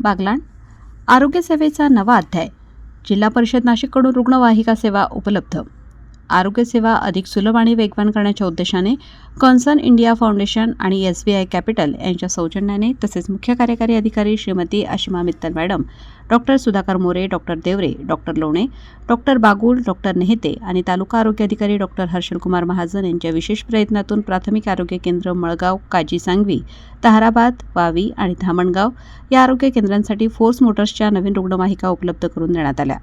बागलाण. आरोग्यसेवेचा नवा अध्याय. जिल्हा परिषद नाशिककडून रुग्णवाहिका सेवा उपलब्ध. आरोग्यसेवा अधिक सुलभ आणि वेगवान करण्याच्या उद्देशाने कॉन्सर्न इंडिया फाउंडेशन आणि एस बी आय कॅपिटल यांच्या सौजन्याने तसेच मुख्य कार्यकारी अधिकारी Shrimati Ashima Mittal madam doctor Sudhakar More doctor Deore doctor Lone doctor Bagul doctor Nehete आणि तालुका आरोग्य अधिकारी डॉक्टर हर्षलकुमार महाजन यांच्या विशेष प्रयत्नातून प्राथमिक आरोग्य केंद्र मळगाव काजी सांगवी तहाराबाद वावी आणि धामणगाव या आरोग्य केंद्रांसाठी फोर्स मोटर्सच्या नवीन रुग्णवाहिका उपलब्ध करून देण्यात आल्या.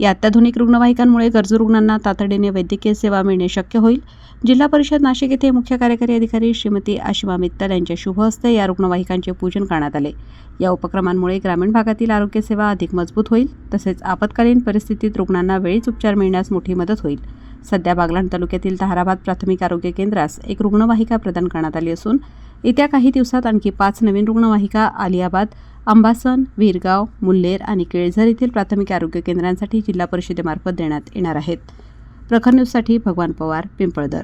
या अत्याधुनिक रुग्णवाहिकांमुळे गरजू रुग्णांना तातडीने वैद्यकीय सेवा मिळणे शक्य होईल. जिल्हा परिषद नाशिक येथे मुख्य कार्यकारी अधिकारी श्रीमती आशिमा मित्तल यांच्या शुभ हस्ते या रुग्णवाहिकांचे पूजन करण्यात आले. या उपक्रमांमुळे ग्रामीण भागातील आरोग्य सेवा अधिक मजबूत होईल तसेच आपत्कालीन परिस्थितीत रुग्णांना वेळीच उपचार मिळण्यास मोठी मदत होईल. सध्या बागलाण तालुक्यातील ताहराबाद प्राथमिक आरोग्य केंद्रास एक रुग्णवाहिका प्रदान करण्यात आली असून येत्या काही दिवसात आणखी पाच नवीन रुग्णवाहिका आलियाबाद अंबासन वीरगाव मुल्लेर आणि केळझर येथील प्राथमिक आरोग्य केंद्रांसाठी जिल्हा परिषदेमार्फत देण्यात येणार आहेत. प्रखर न्यूजसाठी भगवान पवार पिंपळदर.